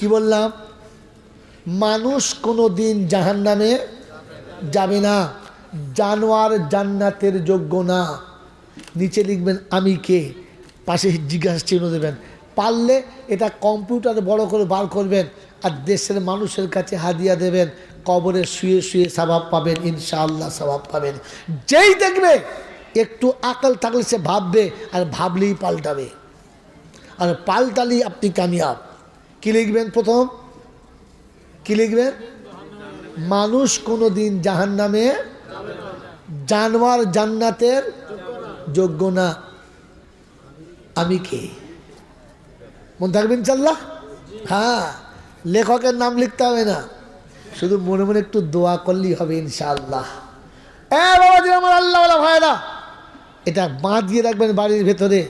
কি বললাম? মানুষ কোনো দিন জাহান নামে যাবে না। জানোয়ার জান্নাতের যোগ্য না। নিচে লিখবেন, আমি কে? পাশে জিজ্ঞাসা চিহ্ন দেবেন। পারলে এটা কম্পিউটারে বড় করে বার করবেন আর দেশের মানুষের কাছে হাদিয়া দেবেন। কবরে শুয়ে শুয়ে স্বভাব পাবেন, ইনশাআল্লাহ স্বভাব পাবেন। যেই দেখবে, একটু আকাল থাকলে সে ভাববে আর ভাবলেই পাল্টাবে। আর পাল্টালেই আপনি কামিয়াব। কী লিখবেন প্রথম? কী লিখবেন? মানুষ কোনো দিন জাহান নামে জানোয়ার জান্নাতের যোগ্য না। আমি কে? মন থাকবেন চাল্লাহ হ্যাঁ লেখকের নাম লিখতে হবে না। শুধু মনে মনে একটু দোয়া করলেই হবে আমার আল্লাহ ভাইরা, এটা বাঁধিয়ে রাখবেন বাড়ির ভেতরে।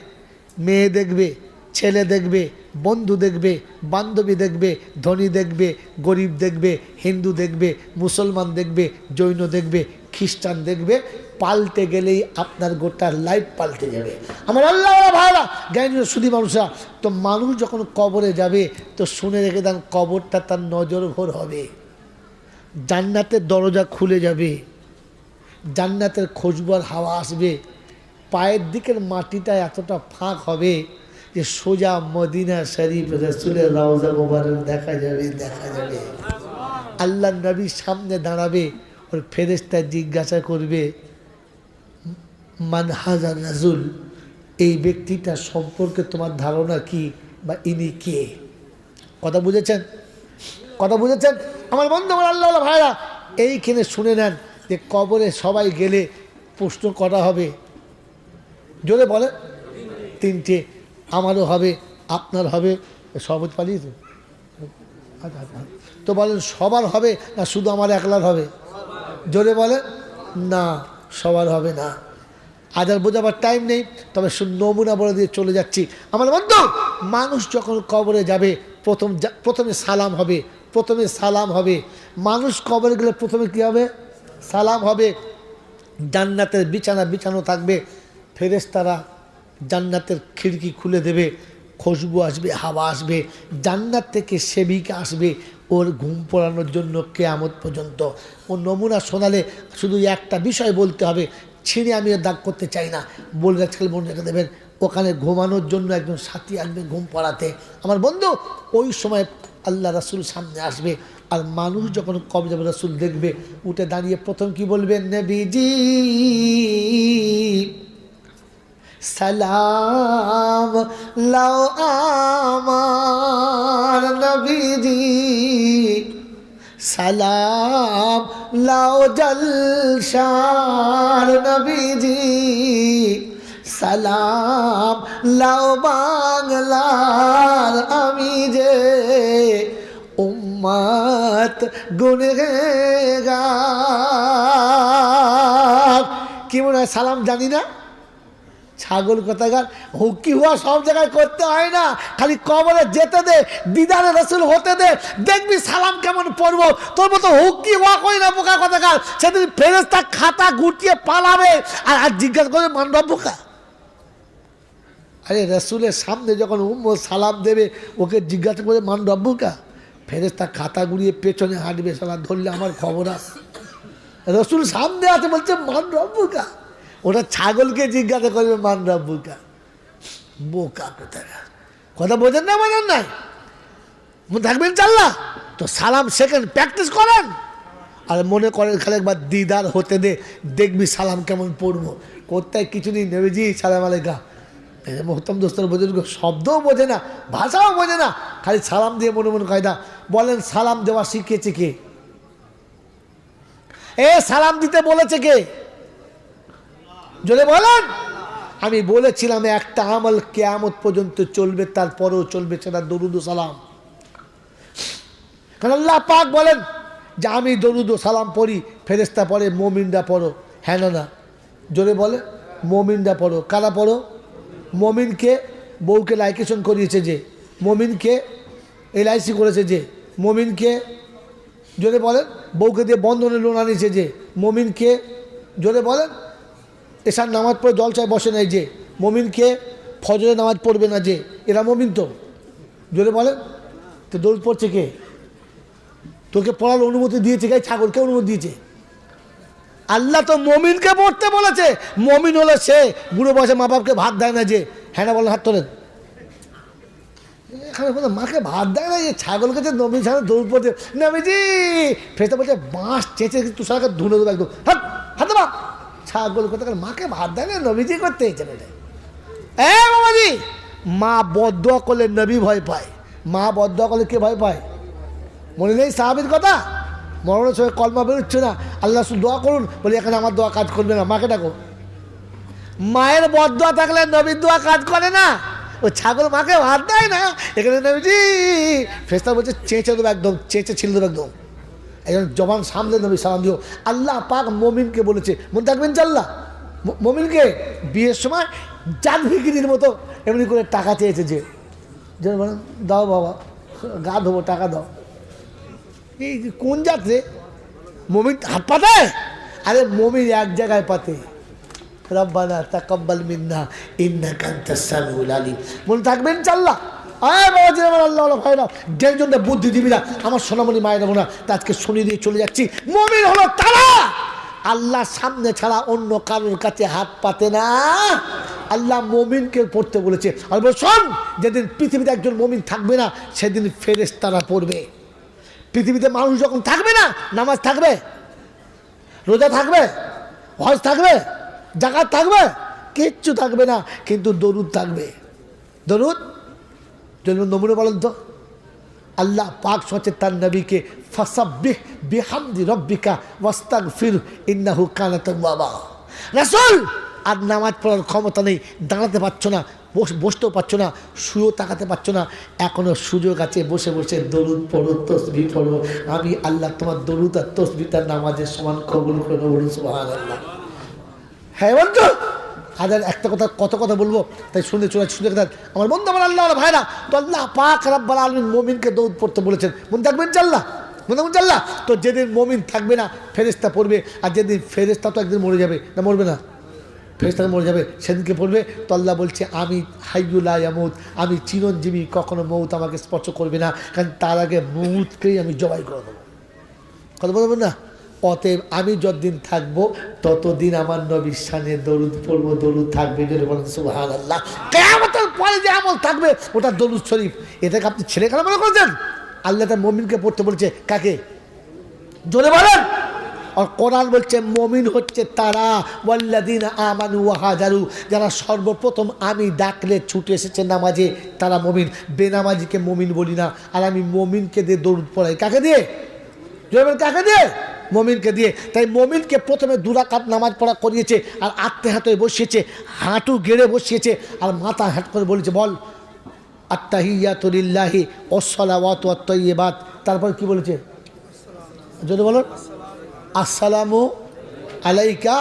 মেয়ে দেখবে ছেলে দেখবে, বন্ধু দেখবে, বান্ধবী দেখবে, ধনী দেখবে, গরিব দেখবে, হিন্দু দেখবে, মুসলমান দেখবে, জৈন দেখবে, খ্রিস্টান দেখবে, পাল্টে গেলেই আপনার গোটা লাইফ পাল্টে যাবে। আমার আল্লাহ ভাইরা, জ্ঞানী শুধু মানুষরা, তো মানুষ যখন কবরে যাবে, তো শুনে রেখে দেন, কবরটা তার নজর ঘোর হবে। জান্নাতের দরজা খুলে যাবে। জান্নাতের খোঁজবার হাওয়া আসবে। পায়ের দিকের মাটিটা এতটা ফাঁক হবে যে সোজা মদিনা শরীফ রসুলের রওজা মোবারক দেখা যাবে দেখা যাবে। আল্লাহ নবীর সামনে দাঁড়াবে, ওর ফেরেস্তা জিজ্ঞাসা করবে, মান হাজার রাজুল এই ব্যক্তিটা সম্পর্কে তোমার ধারণা কি বা ইনি কে? কথা বুঝেছেন? কথা বুঝেছেন? আমার বন্ধু আমার আল্লাহ ভাইরা, এইখানে শুনে নেন যে কবরে সবাই গেলে প্রশ্ন করা হবে। জোরে বলে তিনটে। আমারও হবে, আপনার হবে সবজ পালিয়েছে। আচ্ছা আচ্ছা। তো বলেন, সবার হবে না শুধু আমার একলার হবে? জোরে বলে, না, সবার হবে না। আজ আর বোঝাবার টাইম নেই, তবে নমুনা বলে দিয়ে চলে যাচ্ছি। আমার বন্ধু, মানুষ যখন কবরে যাবে, প্রথম প্রথমে সালাম হবে, প্রথমে সালাম হবে। মানুষ কবরে গেলে প্রথমে কী হবে? সালাম হবে। জান্নাতের বিছানা বিছানো থাকবে, ফেরেশতারা জান্নাতের খিড়কি খুলে দেবে, খুশবু আসবে, হাওয়া আসবে, জান্নাত থেকে সেবিকা আসবে ওর ঘুম পড়ানোর জন্য কেয়ামত পর্যন্ত। ও নমুনা শোনালে শুধু একটা বিষয় বলতে হবে, ছিঁড়ে আমি দাগ করতে চাই না। বলে আজকাল মনে রেখে দেবেন, ওখানে ঘুমানোর জন্য একজন সাথী আসবে ঘুম পড়াতে। আমার বন্ধু, ওই সময় আল্লাহ রাসুল সামনে আসবে আর মানুষ যখন কবে যাবে রাসুল দেখবে, উঠে দাঁড়িয়ে প্রথম কি বলবেন নবীজি। সালাম, লাও আমার নবীজি। সালাম, লাও জলশার নবীজি। সালাম, লাও বাংলার আমি যে উম্মত কি মনে হয় সালাম জানি না? ছাগল কথাকার হুকি হুয়া সব জায়গায় করতে হয় না। খালি কবরে যেতে দে, দিদারে রসুল হতে দে, দেখবি সালাম কেমন পড়ব। তোর মতো হুকি হুয়া কই না বোকা কথাকার? সেদিন ফেরেস্তা খাতা গুটিয়ে পালাবে। আর আর জিজ্ঞাসা করবে মানবা বোকা? আরে রসুলের সামনে যখন উম্ম সালাম দেবে, ওকে জিজ্ঞাসা করে মান রব্বুকা ফেরেস্তা খাতা গুড়িয়ে পেছনে হাঁটবে সালাম ধরলে আমার খবর আস রসুল সামনে আছে, বলছে মান রব্বুকা ওটা ছাগলকে জিজ্ঞাসা করবে, মান রব্বুকা? বোকা কোথায়? কথা বোঝেন না, বোঝেন নাই? থাকবেন চাল্লা তো সালাম সেকেন্ড প্র্যাকটিস করেন। আর মনে করেন খালি একবার দিদার হতে দে, দেখবি সালাম কেমন পড়ব। কোথায় কিছু নেই নেবেজি সালাম আলাইকা মোহতম দোস্তর বোঝে শব্দও বোঝে না, ভাষাও বোঝে না, খালি সালাম দিয়ে মনে মনে কায়দা বলেন সালাম দেওয়া শিখিয়েছে কে? এ সালাম দিতে বলেছে কে? যদি বলেন। আমি বলেছিলাম, একটা আমল কেয়ামত পর্যন্ত চলবে, তারপরেও চলবে সেটা দরুদ সালাম। কারণ আল্লাহ পাক বলেন যে, আমি দরুদ সালাম পড়ি ফেরেস্তা পড়ে, মমিনরা পড়ো। হ্যাঁ না জোরে বলে, মমিনরা পড়ো। কারা পড়ো? মমিনকে বউকে লাইকেশন করিয়েছে যে, মমিনকে এলআইসি করেছে যে, মমিনকে, জোরে বলেন, বউকে দিয়ে বন্ধনে লোন আনিয়েছে যে, মমিনকে, জোরে বলেন এসার নামাজ পড়ে জল জলসায় বসে নাই যে, মমিনকে ফজরে নামাজ পড়বে না যে, এরা মমিন তো। জোরে বলেন তো দৌড় পড়ছে কে? তোকে পড়ার অনুমতি দিয়েছে কে? ছাগলকে অনুমতি দিয়েছে। আল্লাহ তো মমিনকে পড়তে বলেছে। মমিন হলো সে। বুড়ো বয়সে মা বাপকে ভাত দেয় না যে? হ্যাঁ না বলেন হাত তোলেন। এখানে বলে, মাকে ভাত দেয় না যে? ছাগলকে যে নবীন ছাগল দৌড় পড়তে নবীজি ফেসতে বলছে, বাঁশ চেঁচে তুষারকে ধুলে দেবো একদম। হাত, হাতে বা ছাগল করতে গেলে মাকে ভাত দেয় না? নবীজি করতে চলে যায় এ বাবাজি, মা বদ্ধ করলে নবী ভয় পায়। মা বদ্ধ করলে কে ভয় পায়? মনে নেই সাহাবির কথা? মরণের সময় কলমা বেরোচ্ছে না। আল্লাহ শুধু দোয়া করুন, বলি এখানে আমার দোয়া কাজ করবে না। মাকে ডাকো। মায়ের বদুয়া থাকলে নবীর দোয়া কাজ করে না। ও ছাগল মাকে ভাত দেয় না। এখানে নবীজি ফেস্তা বলছে, চেঁচে দেবো একদম, চেঁচে ছিল দেবো একদম। একজন জবান সামনে নবী, সালাম দিও। আল্লাহ পাক মমিনকে বলেছে, মন থাকবেন চাল্লা মমিনকে বিয়ের সময় জান ভিকিরির মতো এমনি করে টাকা চেয়েছে যে দাও বাবা, গা ধোবো, টাকা দাও। এই কোন যাত্রে মমিন হাত পাতে? আরে মমিন এক জায়গায় পাতে। রব্বানা তাকাব্বাল মিন্না, ইন্নাকা আনতাস সামিউল আলিম। মনে থাকবেন চাল্লা আমার আল্লাহ আমার সোনামণি মায়ের দেবো না, তা শুনিয়ে দিয়ে চলে যাচ্ছি। মমিন হলো তারা! আল্লাহ সামনে ছাড়া অন্য কারোর কাছে হাত পাতে না। আল্লাহ মমিনকে পড়তে বলেছে। শোন, যেদিন পৃথিবীতে একজন মমিন থাকবে না, সেদিন ফেরেস তারা পড়বে। পৃথিবীতে মানুষ যখন থাকবে না, নামাজ থাকবে, রোজা থাকবে, হজ থাকবে, জাকাত থাকবে, কিচ্ছু থাকবে না, কিন্তু দরুদ থাকবে। দরুদ? যদি নমুনে বলেন তো। আল্লাহ পাক সচে তার নবীকে, ফসাব্বিহ বিহামদি রব্বিকা ওয়াস্তাগ ফির ইন্নাহু কানাত বাবা রাসূল, আর নামাজ পড়ার ক্ষমতা নেই, দাঁড়াতে পারছ না, বস, বসতেও পারছ না, শুয়েও তাকাতে পারছ না এখনও সুযোগ আছে, বসে বসে দরুদ পড়ো, তসবি পড়ো। আমি আল্লাহ তোমার দরুদ আর তসবি তার নামাজের সমান কবুল করে বলুন সুবহানাল্লাহ। হ্যাঁ বলতো হাজার একটা কথা, কত কথা বলব? তাই শুনে চলে শুনে কথা। আমার বন্ধু, আমার আল্লাহ ভাইরা, তো আল্লাহ পাক রাব্বাল আলমিন মমিনকে দৌড় পড়তে বলেছেন। মন থাকবেন চাল্লা মনে চাল্লা তো যেদিন মমিন থাকবে না ফেরেস্তা পড়বে, আর যেদিন ফেরেস্তা তো একদিন মরে যাবে। না, মরবে না। ফেরেস্তা মরে যাবে, সেদিনকে পড়বে। তো আল্লাহ বলছে, আমি হাইগুলা ইয়ামুত, আমি চিরঞ্জীবী কখনো মৌত আমাকে স্পর্শ করবে না, কারণ তার আগে মৌতকেই আমি জবাই করে দেবো। কথা বলবেন না? অতএব আমি যতদিন থাকব, ততদিন আমার নবীর সামনে দরুদ পড়ব, দরুদ থাকবে আল্লাহ পরে যে আমল থাকবে, ওটা দরুদ শরীফ। এটাকে আপনি ছেলে খেলা মনে করছেন? আল্লাহ তার মমিনকে পড়তে বলছে, কাকে? জোরে বলেন। আর কোরআন বলছে, মমিন হচ্ছে তারা ওয়াল্লাদিন আমানু ওয়াহাজারু যারা সর্বপ্রথম আমি ডাকলে ছুটে এসেছে নামাজে, তারা মমিন। বেনামাজিকে মমিন বলি না। আর আমি মমিনকে দিয়ে দৌড় পড়াই। কাকে দিয়ে? কাকে দিয়ে? মমিনকে দিয়ে। তাই মমিনকে প্রথমে দুরাকাত নামাজ পড়া করিয়েছে আর আত্মে হাতে বসিয়েছে, হাঁটু গেড়ে বসিয়েছে আর মাথা হাট করে বলেছে, বল আত্মাহিয়াতুলিল্লাহি ওসলাওয়াত আত্মইবাদ তারপর কি বলেছে? যদি বলো। আসসালামু আলাইকা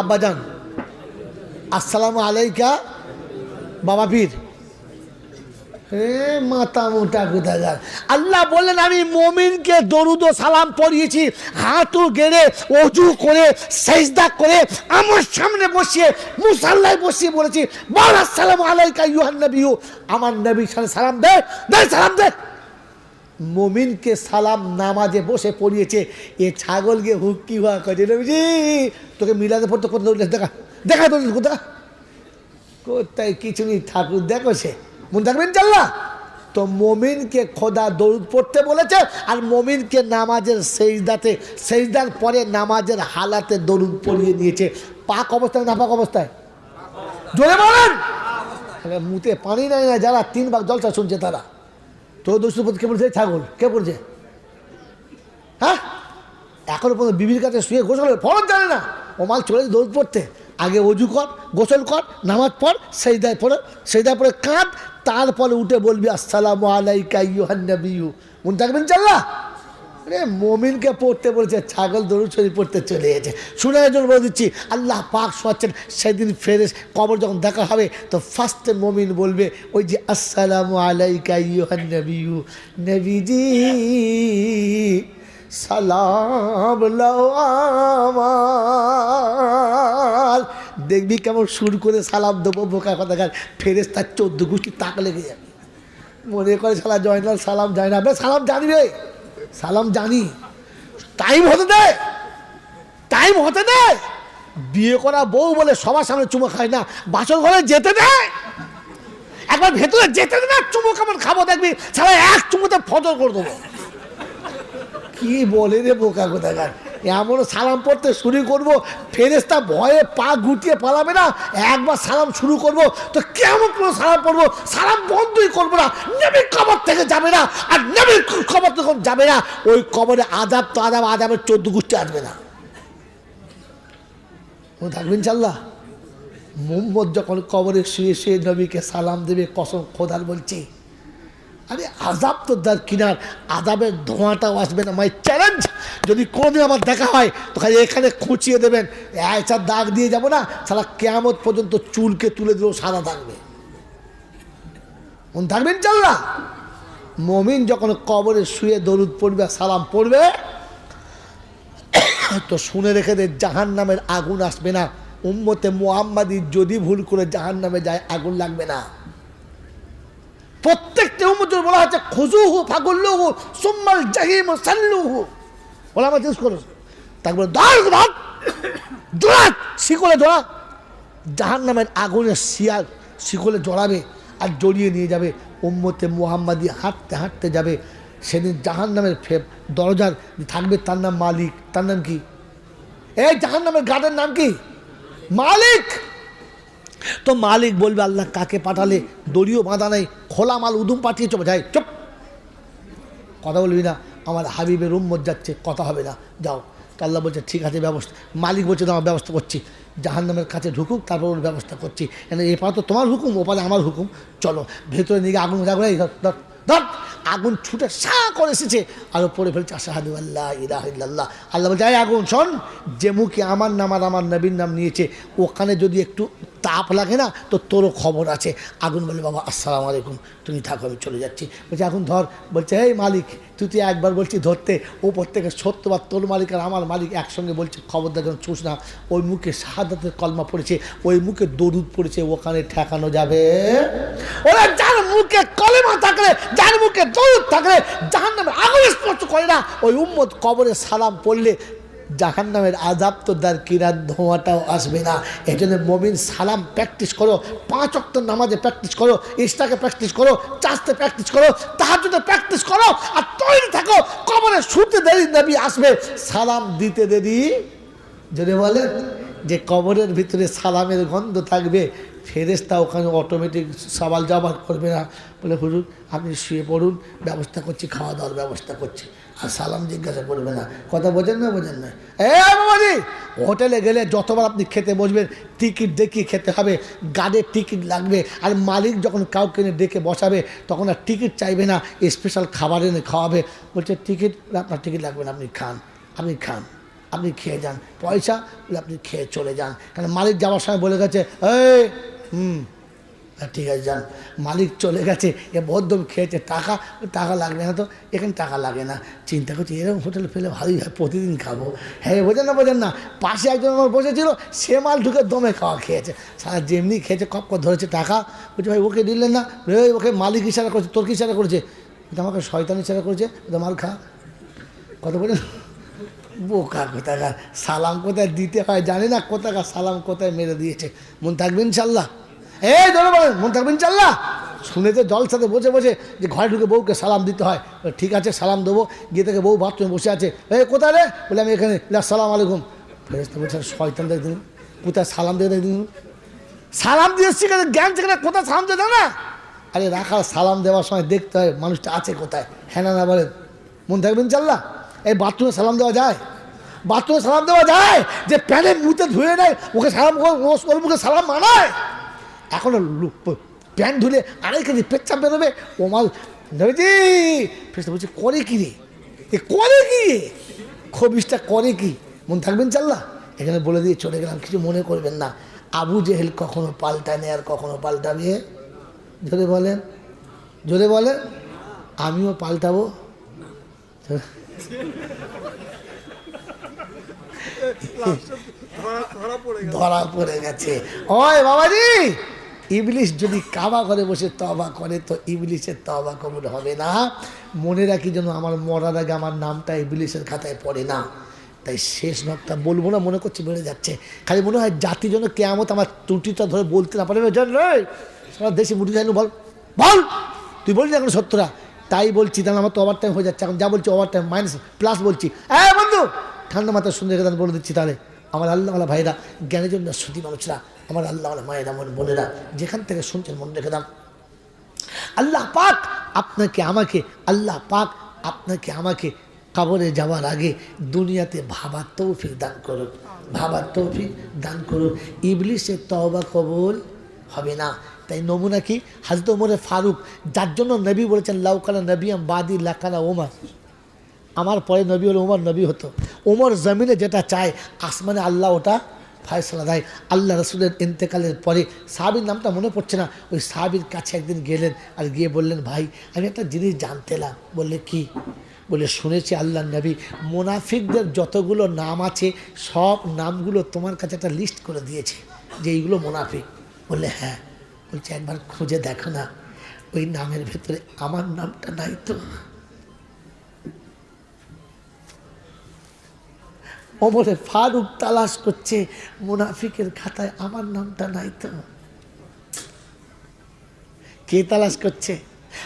আব্বাজান। আসসালামু আলাইকা বাবা পীর। মাতা মোটা কোথাকার আল্লাহ বললেন, আমি মমিনকে দরুদ ও সালাম পড়িয়েছি হাঁটু গেড়ে অজু করে, সেজদা করে, আমার সামনে বসিয়ে, মুসাল্লায় বসিয়ে বলেছি, বল, আসসালাম আলাইকা ইউহান নবীও আমার নবীর সাথে সালাম দে দে, সালাম দে। মমিনকে সালাম নামাজে বসে পড়িয়েছে, এ ছাগল গিয়ে হুক্কি হওয়া করে নবীজি, তোকে মিলাতে পড়তে দৌড়লে দেখা। দেখা দৌড়লে কোথা কোথায়? কিছু নেই, ঠাকুর দেখো সে। মন থাকবেন চাল্লা তো মমিনকে খোদা দৌড় পড়তে বলেছে আর মমিনকে নামাজের সেইদাতে সেইদার পরে নামাজের হালাতে দৌড় পড়িয়ে নিয়েছে। পাক অবস্থায় না পাক অবস্থায়? জোরে বলেন! মুতে পানি নাই না, যারা তিন ভাগ জলসা শুনছে তারা। তো দোষপতি কে বলছে? ছাগল, কে বলছে? হ্যাঁ? এখনও পর্যন্ত বিবির কাছে শুয়ে গোসল ফরজ জানে না। ও মাল চলে দৌড় পড়তে। আগে অজু কর, গোসল কর, নামাজ পড় সেই দায় পড়ে সেই দায় পড়ে কাঁদ তারপরে উঠে বলবি, আসসালামু আলাইকা ইউহান নবিয়ু মন থাকবেন চাল্লা রে মমিনকে পড়তে বলেছে, ছাগল দরুদ শরীফ পড়তে চলে গেছে। শুনে জন্য বলে দিচ্ছি, আল্লাহ পাক শোয়াচ্ছেন সেদিন ফেরেস কবর যখন দেখা হবে, তো ফার্স্টে মমিন বলবে, ওই যে, আসসালামু আলাইকা ইউহান নবীজি, সালাম লও আমার। দেখবি কেমন সুর করে সালাম দেবো, বোকা কথা কথাকার ফেরেস তার চোদ্দ গোষ্ঠী তাক লেগে যাবে মনে করে সালা জয়নাল, সালাম যায় না। সালাম জানি রে। সালাম জানি। টাইম হতে দে। টাইম হতে দে। বিয়ে করা বউ বলে সবার সামনে চুমো খায় না। বাসন ঘরে যেতে দেয় একবার ভেতরে যেতে না, চুমো কেমন খাব দেখবি। সারা এক চুমোতে ফজর করে দেবো। কি বলে রে বোকা কোথাকার এমন সালাম পড়তে শুরু করব। ফেরেস্তা ভয়ে পা গুটিয়ে পালাবে না। একবার সালাম শুরু করব। তো কেমন করে সালাম পড়ব? সালাম বন্ধই করব না। নেবির কবর থেকে যাবে না। আর নেবির কবর তখন যাবে না। ওই কবরে আদাব তো আদাব আদাবের চোদ্দ গোষ্ঠী আসবে না। ও থাকবেন চাল্লাহ মোহাম্মদ যখন কবরে শুয়ে শুয়ে নবীকে সালাম দেবে, কসম খোদার বলছি। আরে আজাব তো দার কিনার। আজাবের ধোঁয়াটাও আসবে না। মাই চ্যালেঞ্জ যদি কোনোদিন আমার দেখা হয় তো খালি এখানে খুঁচিয়ে দেবেন। একটা দাগ দিয়ে যাব না সারা কেয়ামত পর্যন্ত চুলকে তুলে দিলেও সাদা থাকবে। মন থাকবেন চাল্লা মমিন যখন কবরে শুয়ে দরুদ পড়বে সালাম পড়বে, তো শুনে রেখে দে জাহান নামের আগুন আসবে না। উম্মতে মোহাম্মাদি যদি ভুল করে জাহান নামে যায়, আগুন লাগবে না। প্রত্যেকটা উম্মতের বলা হচ্ছে খুজুহু ফাগুল্লুহু সুম্মাল জাহিম সাল্লুহু। বলা আমার জিজ্ঞেস করো। তারপরে ধর দৌড়াত শিকলে দৌড়া জাহান নামের আগুনের শিয়াল শিকলে জড়াবে আর জড়িয়ে নিয়ে যাবে, উম্মতে মোহাম্মাদি হাঁটতে হাঁটতে যাবে। সেদিন জাহান নামের দরজার থাকবে তার নাম মালিক, তার নাম কি? এই জাহান নামের গার্ডের নাম কি? মালিক! তো মালিক বলবে, আল্লাহ কাকে পাঠালে? দড়িও বাঁধা নেই, খোলা মাল উদুম পাঠিয়ে চলে যাই, চুপ। কথা বলবি না, আমার হাবিবের উম্মত যাচ্ছে, কথা হবে না, যাও। আল্লাহ বলছে, ঠিক আছে, ব্যবস্থা। মালিক বলছে আমার ব্যবস্থা করছি। জাহান্নামের কাছে ঢুকুক, তারপর ওর ব্যবস্থা করছি। কেন এপারে তো তোমার হুকুম ওপারে আমার হুকুম। চলো, ভেতরে নিয়ে আগুন জাগরে ধর ধর আগুন ছুটে সা করে এসেছে, আর ও পড়ে ফেলছে, আশাহাদু আল্লাহ ইলাহ ইল্লাল্লাহ। আল্লাহ বলছে, "এই আগুন শোন, যে মুখে আমার নাম আর আমার নবীর নাম নিয়েছে, ওখানে যদি একটু তাপ লাগে না? তো তোরও খবর আছে। আগুন বলে, বাবা, আসসালামু আলাইকুম। তুমি থাকো, আমি চলে যাচ্ছি। বলছে এখন ধর। বলছে, এই মালিক, তুই তুই একবার বলছি ধরতে। ওপর থেকে সত্যবার তোর মালিক আর আমার মালিক একসঙ্গে বলছে খবরদার যখন চুস না। ওই মুখে শাহাদাতের কলমা পড়েছে, ওই মুখে দরুদ পড়েছে, ওখানে ঠেকানো যাবে। ওরা, যার মুখে কলেমা থাকলে, যার মুখে দরুদ থাকলে জাহান নামে আগুন স্পর্শ করে না। ওই উম্মত কবরে সালাম পড়লে জাহান নামের আজাব তো তার কিরার ধোঁয়াটাও আসবে না। এই জন্য মমিন সালাম প্র্যাকটিস করো, পাঁচ অক্ট নামাজে প্র্যাকটিস করো ইস্টাকে প্র্যাকটিস করো চাষতে প্র্যাকটিস করো তাহার জন্য প্র্যাকটিস করো আর তৈরি থাকো, কবরে শুতে দেরি নবী আসবে। সালাম দিতে দেরি? যদি বলেন। যে কবরের ভিতরে সালামের গন্ধ থাকবে ফেরেস্তা ওখানে অটোমেটিক সওয়াল জবাব করবে না। বলে, হুজুর, আপনি শুয়ে পড়ুন, ব্যবস্থা করছি খাওয়া দাওয়ার ব্যবস্থা করছি। আর সালাম জিজ্ঞাসা করবে না। কথা বোঝেন না বোঝেন না। এ বাবাজি হোটেলে গেলে যতবার আপনি খেতে বসবেন, টিকিট দেখিয়ে খেতে হবে গার্ডের টিকিট লাগবে, আর মালিক যখন কাউকে ডেকে বসাবে, তখন আর টিকিট চাইবে না স্পেশাল খাবার এনে খাওয়াবে। বলছে, টিকিট, আপনার টিকিট লাগবে না, আপনি খান আপনি খান, আপনি খেয়ে যান। পয়সা আপনি খেয়ে চলে যান। কারণ মালিক যাওয়ার সময় বলে গেছে, এই, হুম ঠিক আছে, যান। মালিক চলে গেছে, এ বদ্ধ খেয়েছে, টাকা টাকা লাগবে না তো, এখানে টাকা লাগে না। চিন্তা করছি, এরকম হোটেল ফেলে ভালোই হয়, প্রতিদিন খাব। হ্যাঁ বোঝেন না বোঝেন না, পাশে একজন আমার বসেছিল, সে মাল ঢুকে দমে খাওয়া খেয়েছে। সারা যেমনি খেয়েছে কপ কপ ধরেছে টাকা। বলছে, ভাই, ওকে দিলেন না? ওকে মালিক ইশারা করেছে, তোর কি ইশারা করেছে? আমাকে শয়তান ইশারা করেছে মাল খা। কথা বলেন, বোকা কোথাকার, সালাম কোথায় দিতে হয় জানি না, কোথাকার সালাম কোথায় মেরে দিয়েছে। মন থাকবেন চাল্লা এই ধরো বলেন মন থাকবেন চাল্লা শুনেতে জলসাতে বসে বসে যে ঘরে ঢুকে বউকে সালাম দিতে হয় ঠিক আছে, সালাম দেবো। গিয়ে থেকে বউ বাথরুমে বসে আছে এই কোথায় রে? বলে, আমি এখানে। সালাম আলাইকুম। ফেরেস্তা বলছে, শয়তান দেখ দিন কোথায় সালাম দিয়ে দিন সালাম দিয়ে কেন? জ্ঞান সেখানে কোথায় সালাম দিয়ে না? আরে রাখার সালাম দেওয়ার সময় দেখতে হয়, মানুষটা আছে কোথায়? হ্যাঁ না বলেন মন থাকবেন চাল্লা এই বাথরুমে সালাম দেওয়া যায়? বাথরুমে সালাম দেওয়া যায় যে প্যানের মুখে ধুয়ে নেয়, ওকে সালাম ওর মুখে সালাম মানায়? এখনও প্যান্ট ধুলে আড়াই কেজি পেচ্ছাপ বেরোবে। ও মাল নেবেছি ফেসটা বলছে করে কি রে? এ করে কি খবিসটা করে কি? মন থাকবেন চাল্লা এখানে বলে দিয়ে চলে গেলাম কিছু মনে করবেন না। আবু জেহেল কখনো পাল্টানে আর কখনো পাল্টাবে? জোরে বলেন জোরে বলেন আমিও পাল্টাবো। ধরা পড়ে গেছে। ওই বাবাজি! ইবলিশ যদি কাবা ঘরে বসে তবা করে, তো ইবলিশের তবা কবুল হবে না। মনে রাখি যেন আমার মরার আগে আমার নামটা ইবলিশের খাতায় পড়ে না। তাই শেষ নকটা বলব না, মনে করছি বেড়ে যাচ্ছে। খালি মনে হয় জাতির জন্য কেমন আমার ত্রুটিটা ধরে বলতে না পারে। সারা দেশে মুঠি যাইনি বল। বল! তুই বললি এখন সত্যরা? তাই বলছি, তাহলে আমার তো ওভার টাইম হয়ে যাচ্ছে। এখন যা বলছি ওভার টাইম মাইনাস প্লাস বলছি। হ্যাঁ বন্ধু, ঠান্ডা মাথায় সুন্দর বলে দিচ্ছি তাহলে। আমার আল্লাহওয়ালা ভাইরা জ্ঞানের জন্য শ্রুতি মানুষরা, আমার আল্লাহওয়ালা মায়েরা মন বোনেরা, যেখান থেকে শুনছেন মনে রেখে দাম আল্লাহ পাক আপনাকে, আমাকে, আল্লাহ পাক আপনাকে, আমাকে কবরে যাওয়ার আগে দুনিয়াতে ভাবার তৌফিক দান করুন ভাবার তৌফিক দান করুন ইবলিশের তওবা কবুল হবে না। তাই নমুনা কি? হাজরত ওমরে ফারুক, যার জন্য নবী বলেছেন লাউকানা নবী আম বাদি লাকানা ওমর। আমার পরে নবী হলে ওমর, নবী হতো। ওমর জমিনে যেটা চায়, আসমানে আল্লাহ ওটা ফয়সলা দেয়। আল্লাহ রসুলের ইন্তেকালের পরে সাহাবির নামটা মনে পড়ছে না। ওই সাহাবির কাছে একদিন গেলেন আর গিয়ে বললেন, ভাই, আমি একটা জিনিস জানতেলাম বললে, কি? বলে শুনেছি আল্লাহ নবী, মোনাফিকদের যতগুলো নাম আছে, সব নামগুলো তোমার কাছে একটা লিস্ট করে দিয়েছে যে এইগুলো মোনাফিক। বললে হ্যাঁ। বলছে, একবার খুঁজে দেখো না, ওই নামের ভেতরে আমার নামটা নাই তো? ওমরে ফারুক তালাশ করছে, মুনাফিকের খাতায় আমার নামটা নাই তো। কে তালাশ করছে?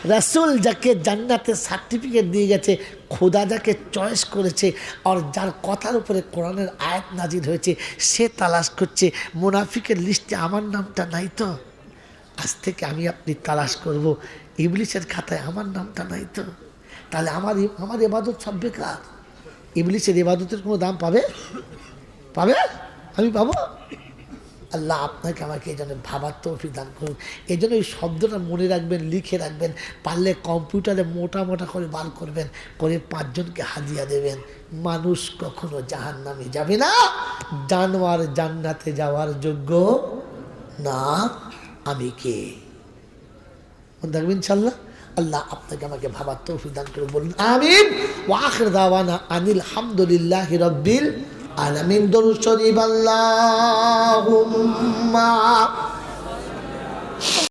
রাসুল যাকে জান্নাতে সার্টিফিকেট দিয়ে গেছে, খোদা যাকে চয়েস করেছে, আর যার কথার উপরে কোরআনের আয়াত নাজির হয়েছে, সে তালাশ করছে, মুনাফিকের লিস্টে আমার নামটা নাই তো। আজ থেকে আমি আপনি তালাশ করব ইবলিশের খাতায় আমার নামটা নাই তো। তাহলে আমার আমার এবাদত সব বেকার। ইবলিশের এবাদতের কোনো দাম পাবে? পাবে? আমি পাবো? আল্লাহ আপনাকে আমাকে এই জন্য ভাবার তৌফিক দান করুন। এই জন্য এই শব্দটা মনে রাখবেন, লিখে রাখবেন। পারলে কম্পিউটারে মোটা মোটা করে বার করবেন। করে পাঁচজনকে হাদিয়া দেবেন। মানুষ কখনো জাহান নামে যাবে না। জানোয়ার জান্নাতে যাওয়ার যোগ্য না। আমি কে? থাকবেন ইনশাল্লাহ আল্লাহ আপনাকে আমাকে ভাবার তৌফিক দান করে বলুন আমিন। ওয়াখের দাওয়ানা আনিল হামদুলিল্লাহ রব্বিল আলামিন। দরুদ শরীফ আল্লাহুম্মা।